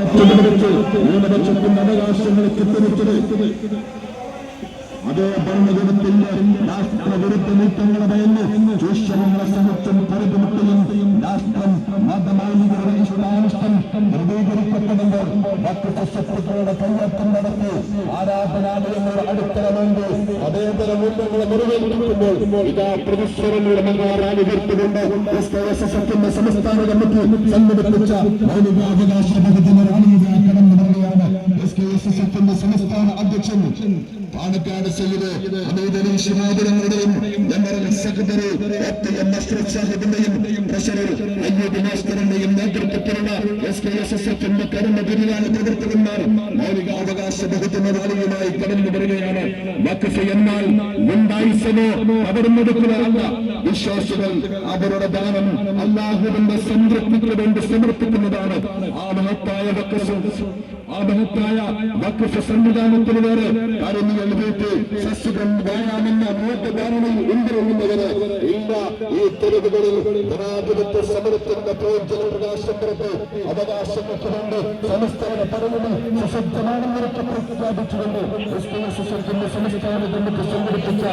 ന്യൂനപക്ഷത്തിന്റെ അതേ ഭരണകൂടത്തിന്റെ രാഷ്ട്രവിരുദ്ധ നീക്കങ്ങളെ ഭയന്ന് ചൂഷണങ്ങളെ സമത്വം പൊറുതുമുട്ടുകയും രാഷ്ട്രം മതമാലികളുടെ ഇഷ്ടാനിഷ്ടം ധ്രുവീകരിക്കപ്പെടുമ്പോൾ മറ്റു ശത്രുക്കളുടെ കയ്യേറ്റം നടത്തി ആരാധനാലയങ്ങളുടെ അടുത്തല വേണ്ടി അതേതര മൂല്യങ്ങളെ മുറിവേൽപ്പിക്കുമ്പോൾ ഇതാ പ്രതിശ്വരങ്ങളുടെ മംഗളാറാലി എഫിന്റെ സംസ്ഥാന കമ്മിറ്റി സംഘടിപ്പിച്ച മൗലികാവകാശ ഭഗതിന് റാലിയിലാ കടന്നു വരികയാണ് എസ് സംസ്ഥാന അധ്യക്ഷൻ പാണക്കാട് സയ്യിദ് ഹമീദ് അലി ശിഹാബിനങ്ങളുടെയും ജനറൽ സെക്രട്ടറി സാഹിബിന്റെയും ട്രഷറർ അയ്യൂബ് മാസ്റ്ററിന്റെയും നേതൃത്വത്തിലുള്ള എസ് കെ എസ് എസ് എഫിന്റെ കരുണ ബിരുദാന പ്രവർത്തകന്മാർ. മൗലികാവകാശ ബഹുജന റാലിയുമായി കടന്നു വരികയാണ്. വഖഫ് എന്നാൽ ഉണ്ടായിസമോ പകർന്നെടുക്കുന്നതല്ല വിശ്വാസികൾ അവരുടെ ദാനം അള്ളാഹുവിന്റെ സംതൃപ്തിക്ക് വേണ്ടി സമർപ്പിക്കുന്നതാണ്. ആ മഹത്തായ വക്കസ് ആ മഹത്തായ വഖഫ് സംവിധാനത്തിലേറെ കാര്യങ്ങൾ വീട്ടി സസ്യകം വേണമെന്ന മൂർത്തധാരണയിൽ ഉണ്ടെന്നുള്ളവര് ഇല്ല. ഈ തെരുവുകളിൽ ജനാധിപത്യ സമരത്തിന്റെ പ്രയോജന പ്രകാശം വേണ്ടി സംസ്ഥാന പരമന് സുശബ്ദമാണെന്നൊക്കെ പ്രഖ്യാപിച്ചുകൊണ്ട് എസ് കെ എസ് എസ് സംസ്ഥാന കമ്മിറ്റി സംഘടിപ്പിച്ച